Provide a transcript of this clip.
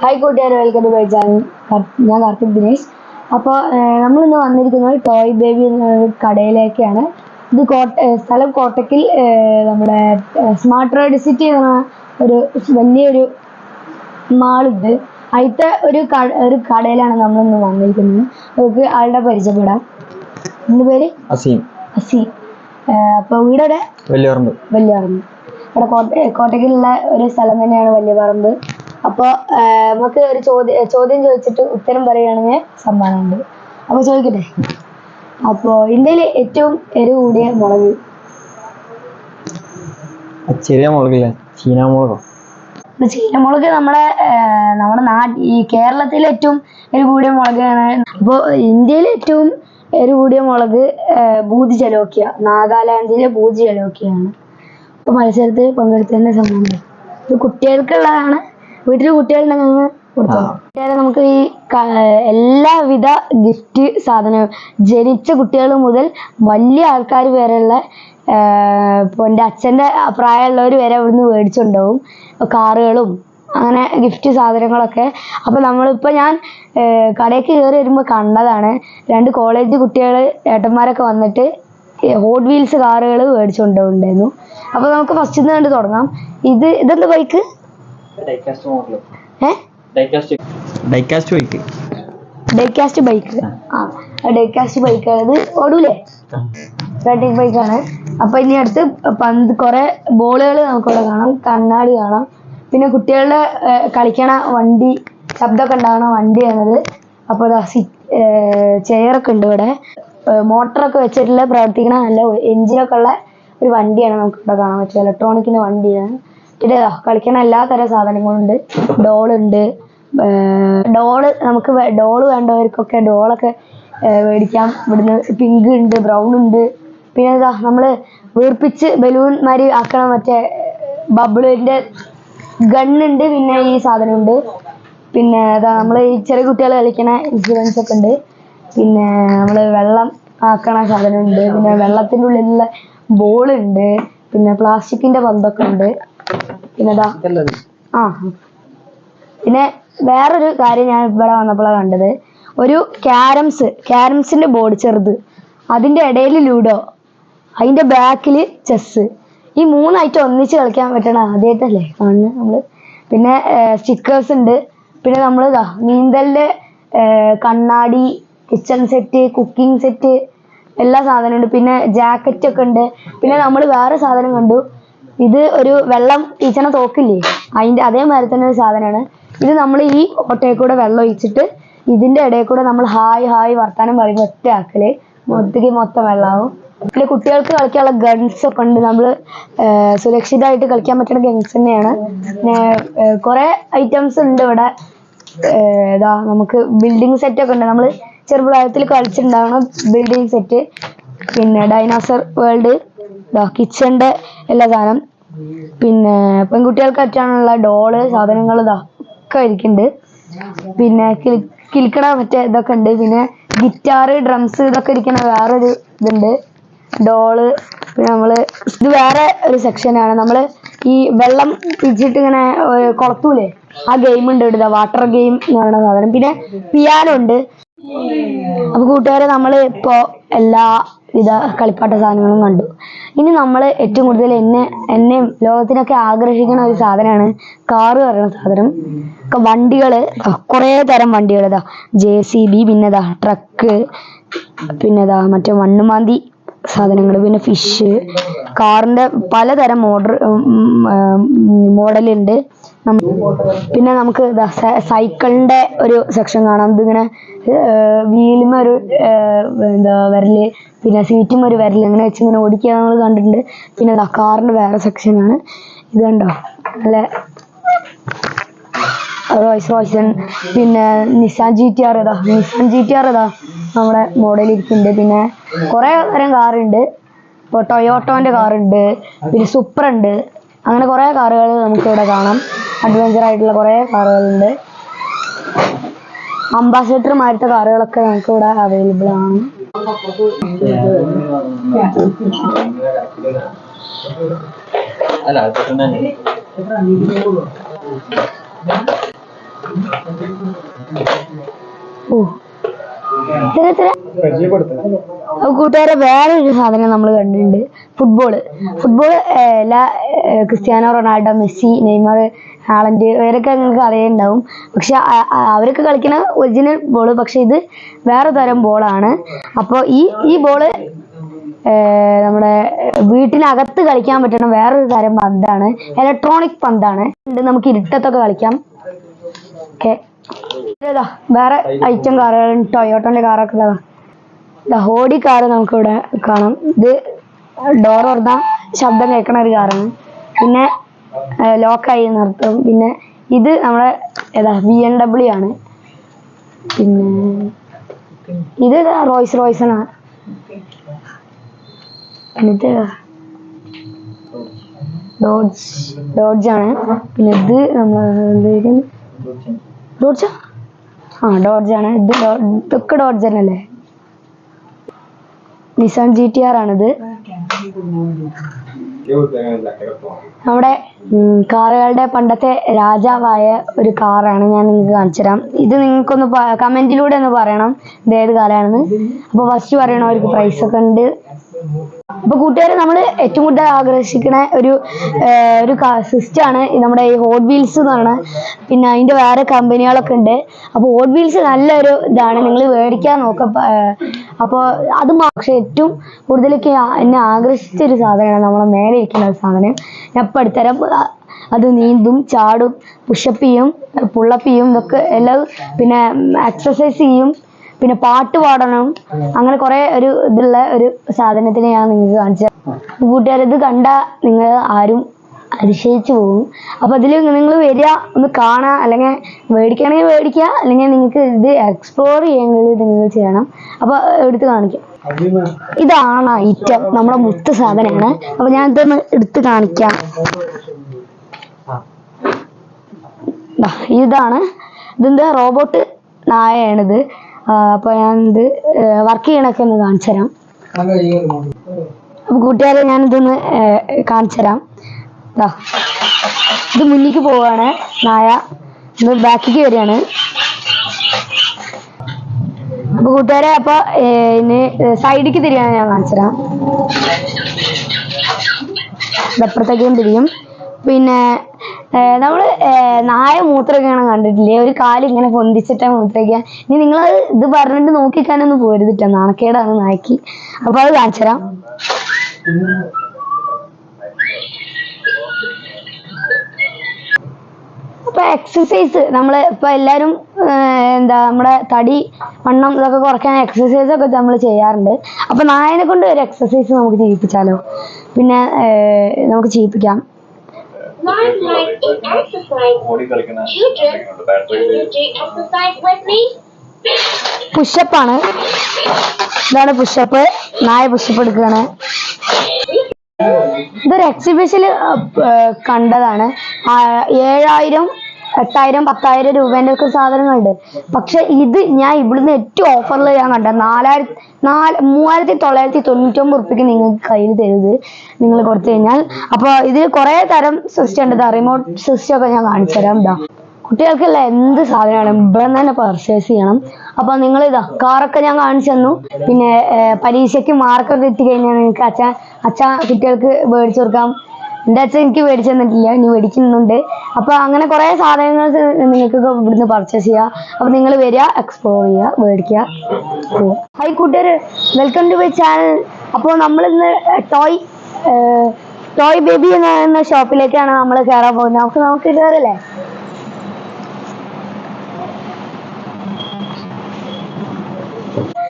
Hi കൂട്ടുകാർ welcome to my channel ഞാൻ കാർത്തിക് ദിനേശ്. അപ്പോൾ നമ്മളിന്ന് വന്നിരിക്കുന്നത് ടോയ് ബേബി എന്ന കടയിലേക്കാണ്. ഇത് കോട്ട സ്ഥലം കോട്ടക്കിൽ നമ്മുടെ സ്മാർട്ട് റൈഡ് സിറ്റി എന്ന ഒരു വലിയൊരു മാളുണ്ട്. അതിലത്തെ ഒരു കട ഒരു കടയിലാണ് നമ്മളിന്ന് വന്നിരിക്കുന്നത്. നമുക്ക് ആളുടെ പരിചയപ്പെടാം. എന്ത് പേര്? അസീം. അസീം. അപ്പോൾ വീടവിടെ? വലിയ പറമ്പ് വലിയ പറമ്പ് ഇവിടെ കോട്ട കോട്ടക്കിലുള്ള ഒരു സ്ഥലം തന്നെയാണ് വലിയ പറമ്പ് അപ്പോൾ നമുക്ക് ഒരു ചോദ്യം ചോദ്യം ചോദിച്ചിട്ട് ഉത്തരം പറയുകയാണെങ്കിൽ സമ്മാനമുണ്ട്. അപ്പോൾ ചോദിക്കട്ടെ? അപ്പോൾ ഇന്ത്യയിലെ ഏറ്റവും എരിവ് കൂടിയ മുളക്? ചെറിയ മുളകില്ല ചീന ചീനമുളക് നമ്മുടെ നമ്മുടെ നാട്ടിൽ ഈ കേരളത്തിലെ ഏറ്റവും എരിവ് കൂടിയ മുളകാണ്. അപ്പോൾ ഇന്ത്യയിലെ ഏറ്റവും എരിവ് കൂടിയ മുളക് ഏർ ബൂത് ജലോക്കിയ നാഗാലാൻഡിലെ ഭൂതി ജലോക്കിയാണ്. അപ്പോൾ മത്സരത്തിൽ പങ്കെടുത്തതിന്റെ സമ്മാനം. ഇത് കുട്ടികൾക്കുള്ളതാണ്. വീട്ടിൽ കുട്ടികളുണ്ടെങ്കിൽ കൊടുത്തു. കുട്ടികളെ നമുക്ക് ഈ എല്ലാവിധ ഗിഫ്റ്റ് സാധനവും. ജനിച്ച കുട്ടികൾ മുതൽ വലിയ ആൾക്കാർ വരെയുള്ള ഇപ്പോൾ എന്റെ അച്ഛന്റെ പ്രായമുള്ളവർ വരെ ഇവിടുന്ന് മേടിച്ചുണ്ടാവും. കാറുകളും അങ്ങനെ ഗിഫ്റ്റ് സാധനങ്ങളൊക്കെ. അപ്പോൾ നമ്മളിപ്പോൾ ഞാൻ കടയ്ക്ക് കയറി വരുമ്പോൾ കണ്ടതാണ്. രണ്ട് കോളേജ് കുട്ടികൾ ഏട്ടന്മാരൊക്കെ വന്നിട്ട് ഹോട്ട് വീൽസ് കാറുകൾ മേടിച്ചുകൊണ്ടുണ്ടായിരുന്നു അപ്പോൾ നമുക്ക് ഫസ്റ്റ് നിന്ന് കണ്ട് തുടങ്ങാം. ഇത് ഇതെന്താ ബൈക്ക് ഏഹ് ഡൈക്കാസ്റ്റ് ബൈക്ക് ഡൈകാസ്റ്റ് ബൈക്ക് ആ. ഡൈകാസ്റ്റ് ബൈക്ക് ഇത് ഓടൂലേ? റൈഡിങ് ബൈക്കാണ് അപ്പൊ ഇനി അടുത്ത് പന്ത് കുറെ ബോളുകൾ നമുക്കിവിടെ കാണാം. കണ്ണാടി കാണാം. പിന്നെ കുട്ടികളുടെ കളിക്കണ വണ്ടി ശബ്ദമൊക്കെ ഉണ്ടാകണ വണ്ടി അപ്പോൾ അപ്പൊ സി ചെയറൊക്കെ ഉണ്ട് ഇവിടെ. മോട്ടറൊക്കെ വെച്ചിട്ടുള്ള പ്രവർത്തിക്കണ നല്ല എഞ്ചിനൊക്കെ ഉള്ള ഒരു വണ്ടിയാണ് നമുക്ക് ഇവിടെ കാണാൻ പറ്റുക. ഇലക്ട്രോണിക്കിന്റെ വണ്ടിയാണ്. പിന്നെ കളിക്കുന്ന എല്ലാ തരം ഡോൾ ഉണ്ട്. ഡോൾ നമുക്ക് ഡോൾ വേണ്ടവർക്കൊക്കെ ഡോളൊക്കെ മേടിക്കാം. ഇവിടുന്ന് പിങ്ക് ഉണ്ട് ബ്രൗൺ ഉണ്ട്. പിന്നെ ഇതാ നമ്മൾ വീർപ്പിച്ച് ബലൂൺ മാതിരി ആക്കണ. മറ്റേ ബബിളിന്റെ ഗണ്ണുണ്ട് പിന്നെ ഈ സാധനമുണ്ട്. പിന്നെ ഇതാ നമ്മൾ ഈ ചെറിയ കുട്ടികൾ കളിക്കണ ഇൻഷുറൻസ് ഒക്കെ ഉണ്ട്. പിന്നെ നമ്മൾ വെള്ളം ആക്കണ സാധനമുണ്ട്. പിന്നെ വെള്ളത്തിന്റെ ഉള്ളിലുള്ള ബോൾ ഉണ്ട്. പിന്നെ പ്ലാസ്റ്റിക്കിന്റെ പന്തൊക്കെ ഉണ്ട്. പിന്നെ ഇതാ ആ. പിന്നെ വേറൊരു കാര്യം ഞാൻ ഇവിടെ വന്നപ്പോഴാണ് കണ്ടത്. ഒരു ക്യാരംസ് ക്യാരംസിന്റെ ബോർഡ് ചെറുത്. അതിന്റെ ഇടയിൽ ലൂഡോ അതിന്റെ ബാക്കിൽ ചെസ് ഈ മൂന്നായിട്ട് ഒന്നിച്ച് കളിക്കാൻ പറ്റണ ആദ്യമായിട്ടല്ലേ കാണുന്നത് നമ്മൾ. പിന്നെ സ്റ്റിക്കേഴ്സ് ഉണ്ട്. പിന്നെ നമ്മൾ ഇതാ നീന്തലിന്റെ കണ്ണാടി കിച്ചൺ സെറ്റ് കുക്കിംഗ് സെറ്റ് എല്ലാ സാധനവും ഉണ്ട്. പിന്നെ ജാക്കറ്റ് ഒക്കെ ഉണ്ട്. പിന്നെ നമ്മൾ വേറെ സാധനം കണ്ടു. ഇത് ഒരു വെള്ളം ഈച്ചണ തോക്കില്ലേ? അതിന്റെ അതേമാതിരി തന്നെ ഒരു സാധനമാണ്. ഇത് നമ്മൾ ഈ ഓട്ടയിൽ കൂടെ വെള്ളം ഒഴിച്ചിട്ട് ഇതിന്റെ ഇടയിൽ കൂടെ നമ്മൾ ഹായ് ഹായ് വർത്താനം പറയുമ്പോൾ ഒറ്റ ആക്കൽ മൊത്തക്ക് മൊത്തം വെള്ളമാവും പിന്നെ കുട്ടികൾക്ക് കളിക്കാനുള്ള ഗൺസ് ഒക്കെ ഉണ്ട്. നമ്മൾ സുരക്ഷിതമായിട്ട് കളിക്കാൻ പറ്റുന്ന ഗൺസ് തന്നെയാണ്. കുറേ ഐറ്റംസ് ഉണ്ട് ഇവിടെ. ഏതാ നമുക്ക് ബിൽഡിംഗ് സെറ്റ് ഒക്കെ ഉണ്ട്. നമ്മൾ ചെറുപ്രായത്തിൽ കളിച്ചിട്ടുണ്ടാവണം ബിൽഡിംഗ് സെറ്റ് പിന്നെ ഡൈനോസർ വേൾഡ് കിച്ചണിന്റെ എല്ലാ സാധനം. പിന്നെ പെൺകുട്ടികൾക്ക് പറ്റാനുള്ള ഡോൾ സാധനങ്ങൾ ഇതാ ഒക്കെ ഇരിക്കുന്നുണ്ട് പിന്നെ കിൽ കിൽക്കണ മറ്റേ ഇതൊക്കെ ഉണ്ട്. പിന്നെ ഗിറ്റാറ് ഡ്രംസ് ഇതൊക്കെ ഇരിക്കണ വേറൊരു ഇതുണ്ട്. ഡോൾ പിന്നെ നമ്മൾ ഇത് വേറെ ഒരു സെക്ഷനാണ് നമ്മൾ ഈ വെള്ളം പിടിച്ചിട്ട് ഇങ്ങനെ കുളത്തൂലേ? ആ ഗെയിം ഉണ്ട് ഇവിടെ വാട്ടർ ഗെയിം എന്ന് പറയുന്ന സാധനം. പിന്നെ പിയാനോ ഉണ്ട്. അപ്പൊ കൂട്ടുകാരെ നമ്മൾ ഇപ്പോ എല്ലാ വിധ കളിപ്പാട്ട സാധനങ്ങളും കണ്ടു. ഇനി നമ്മൾ ഏറ്റവും കൂടുതൽ എന്നെ എന്നെയും ലോകത്തിനൊക്കെ ആകർഷിക്കുന്ന ഒരു സാധനമാണ് കാറ് പറയുന്ന സാധനം. ഒക്കെ വണ്ടികൾ കുറേ തരം വണ്ടികൾ ഇതാ. ജെ സി ബി പിന്നെ ഇതാ ട്രക്ക് പിന്നെ ഇതാ മറ്റേ മണ്ണുമാന്തി സാധനങ്ങൾ പിന്നെ ഫിഷ് കാറിന്റെ പലതരം മോഡൽ മോഡലുണ്ട്. പിന്നെ നമുക്ക് സൈക്കിളിന്റെ ഒരു സെക്ഷൻ കാണാം. ഇതിങ്ങനെ വീലുമ ഒരു എന്താ വിരൽ പിന്നെ സീറ്റും ഒരു വിരൽ ഇങ്ങനെ വെച്ച് ഇങ്ങനെ ഓടിക്കുക നമ്മൾ കണ്ടിട്ടുണ്ട്. പിന്നെ ഇതാ കാറിന്റെ വേറെ സെക്ഷനാണ് ഇത് കണ്ടോ? നല്ല റോയ്സ് റോയ്സൺ പിന്നെ നിസാൻ ജി ടി ആർ ഇതാ നിസാൻ ജി ടി ആർ ഇതാ നമ്മുടെ മോഡൽ ഇരിക്കുന്നുണ്ട് പിന്നെ കുറേ തരം കാറുണ്ട് ഇപ്പോൾ ടൊയോട്ടോന്റെ കാറുണ്ട് പിന്നെ സൂപ്പർ ഉണ്ട്. അങ്ങനെ കുറേ കാറുകൾ നമുക്ക് ഇവിടെ കാണാം. അഡ്വഞ്ചർ ആയിട്ടുള്ള കുറേ കാറുകളുണ്ട്. അംബാസഡർ മാറ്റത്തെ കാറുകളൊക്കെ നമുക്ക് ഇവിടെ അവൈലബിൾ ആണ് കൂട്ടുകാരെ വേറൊരു സാധനം നമ്മൾ കണ്ടിട്ടുണ്ട്. ഫുട്ബോൾ. ഫുട്ബോൾ എല്ലാ Cristiano Ronaldo Messi Neymar Haaland ഇവരൊക്കെ നിങ്ങൾക്ക് അറിയുന്നുണ്ടാവും പക്ഷെ അവരൊക്കെ കളിക്കുന്ന ഒറിജിനൽ ബോൾ പക്ഷെ ഇത് വേറെ തരം ബോളാണ് അപ്പോൾ ഈ ഈ ബോൾ നമ്മുടെ വീട്ടിനകത്ത് കളിക്കാൻ പറ്റുന്ന വേറൊരു തരം പന്താണ്. ഇലക്ട്രോണിക് പന്താണ്. നമുക്ക് ഇരുട്ടത്തൊക്കെ കളിക്കാം. ഓക്കെ. ഇതാ വേറെ ഐറ്റം കാറുകൾ ടൊയോട്ടോന്റെ കാറൊക്കെ ഇതാ. ഇതാ ഹോഡി കാറ് നമുക്കിവിടെ കാണാം. ഇത് ഡോർ തുറന്ന ശബ്ദം കേൾക്കണ ഒരു കാറാണ് പിന്നെ ലോക്കായി നിർത്തും. പിന്നെ ഇത് നമ്മളെ ഏതാ ബി എം ഡബ്ല്യു ആണ്. പിന്നെ ഇത് റോയ്സ് റോയ്സൺ ആണ്. എന്നിട്ട് ഡോഡ്ജ് ഡോഡ്ജ് ആണ്. പിന്നെ ഇത് നമ്മൾ ഡോഡ്ജ് ആ? ഡോഡ്ജ് ആണ്. ഇത് ഇതൊക്കെ ഡോഡ്ജ് തന്നെയല്ലേ? നിസാൻ ജി ടി ആർ ആണിത്. നമ്മുടെ കാറുകളുടെ പണ്ടത്തെ രാജാവായ ഒരു കാറാണ് ഞാൻ നിങ്ങൾക്ക് കാണിച്ചു തരാം. ഇത് നിങ്ങൾക്കൊന്ന് കമന്റിലൂടെ ഒന്ന് പറയണം. ഇത് ഏത് കാലാണെന്ന്? അപ്പൊ ഫസ്റ്റ് പറയണവർക്ക് പ്രൈസ് ഒക്കെ ഉണ്ട്. അപ്പൊ കൂട്ടുകാരെ നമ്മൾ ഏറ്റവും കൂടുതൽ ആകർഷിക്കുന്ന ഒരു ഒരു സിസ്റ്റം ആണ് നമ്മുടെ ഈ ഹോട്ട് വീൽസ് എന്നാണ്. പിന്നെ അതിന്റെ വേറെ കമ്പനികളൊക്കെ ഉണ്ട്. അപ്പോൾ ഹോട്ട് വീൽസ് നല്ലൊരു ഇതാണ്. നിങ്ങൾ മേടിക്കാൻ നോക്ക അപ്പോൾ അത് പക്ഷെ ഏറ്റവും കൂടുതലേക്ക് എന്നെ ആകർഷിച്ച ഒരു സാധനമാണ് നമ്മളെ മേലെ ഇരിക്കുന്ന ഒരു സാധനം. ഞാൻ ഇപ്പം അടുത്തരം അത് നീന്തും ചാടും പുഷപ്പ് ചെയ്യും പുള്ളപ്പ് ചെയ്യും ഇതൊക്കെ എല്ലാം പിന്നെ എക്സസൈസ് ചെയ്യും. പിന്നെ പാട്ട് പാടണം. അങ്ങനെ കുറെ ഒരു ഇതുള്ള ഒരു സാധനത്തിനെ ഞാൻ നിങ്ങൾക്ക് കാണിച്ചു കൂട്ടുകാർ ഇത് കണ്ട നിങ്ങൾ ആരും അതിശയിച്ചു പോകും. അപ്പൊ അതിൽ നിങ്ങൾ വരിക ഒന്ന് കാണുക അല്ലെങ്കിൽ മേടിക്കണമെങ്കിൽ മേടിക്കുക അല്ലെങ്കിൽ നിങ്ങൾക്ക് ഇത് എക്സ്പ്ലോർ ചെയ്യാൻ നിങ്ങൾ ചെയ്യണം. അപ്പൊ എടുത്ത് കാണിക്കാം. ഇതാണ് ഐറ്റം നമ്മുടെ മുത്ത് സാധനമാണ്. അപ്പൊ ഞാൻ ഇതൊന്ന് എടുത്ത് കാണിക്കാം. ഇതാണ്. ഇതെന്താ റോബോട്ട് നായയാണിത്. ആ, അപ്പൊ ഞാൻ ഇത് വർക്ക് ചെയ്യണൊക്കെ ഒന്ന് കാണിച്ചു തരാം അപ്പൊ കൂട്ടുകാരെ ഞാൻ ഇതൊന്ന് കാണിച്ചു തരാം ഇത് മുന്നിക്ക് പോവാണ് നായ. ഇത് ബാക്കിക്ക് വരികയാണ്. അപ്പൊ കൂട്ടുകാരെ അപ്പൊ ഏർ, ഇനി സൈഡിലേക്ക് തിരിയാണ് ഞാൻ കാണിച്ചു തരാം ഇതപ്പുറത്തേക്കും തിരിയും. പിന്നെ നമ്മൾ നായ മൂത്രമൊക്കെയാണ് കണ്ടിട്ടില്ലേ? ഒരു കാൽ ഇങ്ങനെ പൊന്തിച്ചിട്ടാണ് മൂത്രമൊക്കെ ഇനി നിങ്ങൾ ഇത് പറഞ്ഞിട്ട് നോക്കിക്കാനൊന്നും പോരുതിട്ടോ. നാണക്കേടാണ് നായ്ക്ക്. അപ്പൊ അത് കാണിച്ചു തരാം ഇപ്പൊ എക്സസൈസ് നമ്മൾ ഇപ്പൊ എല്ലാരും എന്താ നമ്മുടെ തടി വണ്ണം ഇതൊക്കെ കുറയ്ക്കാൻ എക്സസൈസ് ഒക്കെ നമ്മൾ ചെയ്യാറുണ്ട്. അപ്പൊ നായനെ കൊണ്ട് ഒരു എക്സസൈസ് നമുക്ക് ചെയ്യിപ്പിച്ചാലോ? പിന്നെ നമുക്ക് ചെയ്യിപ്പിക്കാം. പുഷപ്പാണ് ഇതാണ് പുഷപ്പ് നായ പുഷപ്പ് എടുക്കുകയാണ്. ഇതൊരു എക്സിബിഷനിൽ കണ്ടതാണ്. ഏഴായിരം എട്ടായിരം പത്തായിരം രൂപേന്റെ ഒക്കെ സാധനങ്ങളുണ്ട്. പക്ഷെ ഇത് ഞാൻ ഇവിടുന്ന് ഏറ്റവും ഓഫറിൽ ഞാൻ കണ്ട നാലായിരത്തി നാല് മൂവായിരത്തി തൊള്ളായിരത്തി തൊണ്ണൂറ്റൊമ്പത് ഉറുപ്പിക്ക് നിങ്ങൾക്ക് കയ്യിൽ തരുത് നിങ്ങൾ കൊടുത്തു കഴിഞ്ഞാൽ. അപ്പോൾ ഇതിൽ കുറേ തരം സിസ്റ്റം ഉണ്ട്. റിമോട്ട് സിസ്റ്റം ഒക്കെ ഞാൻ കാണിച്ചു തരാം ഇതാ കുട്ടികൾക്കുള്ള എന്ത് സാധനമാണ് ഇവിടെ തന്നെ പർച്ചേസ് ചെയ്യണം. അപ്പൊ നിങ്ങൾ ഇതാ കാറൊക്കെ ഞാൻ കാണിച്ചു തന്നു. പിന്നെ പരീക്ഷയ്ക്ക് മാർക്കൊക്കെ കിട്ടി കഴിഞ്ഞാൽ നിങ്ങൾക്ക് അച്ഛ അച്ഛ കുട്ടികൾക്ക് മേടിച്ചു കൊടുക്കാം. എന്റെ അച്ഛൻ എനിക്ക് മേടിച്ചു തന്നിട്ടില്ല ഇനി മേടിക്കുന്നുണ്ട്. അപ്പൊ അങ്ങനെ കുറെ സാധനങ്ങൾ നിങ്ങൾക്ക് ഇവിടുന്ന് പർച്ചേസ് ചെയ്യാം. അപ്പൊ നിങ്ങൾ വരിക എക്സ്പ്ലോർ ചെയ്യുക മേടിക്കുക ഹായ് കൂട്ടുകാർ വെൽക്കം ടു മൈ ചാനൽ നമ്മൾ ഇന്ന് ടോയ് ടോയ് ബേബി എന്ന് എന്ന ഷോപ്പിലേക്കാണ് നമ്മൾ കയറാൻ പോകുന്നത്. നമുക്ക് നമുക്ക് കയറല്ലേ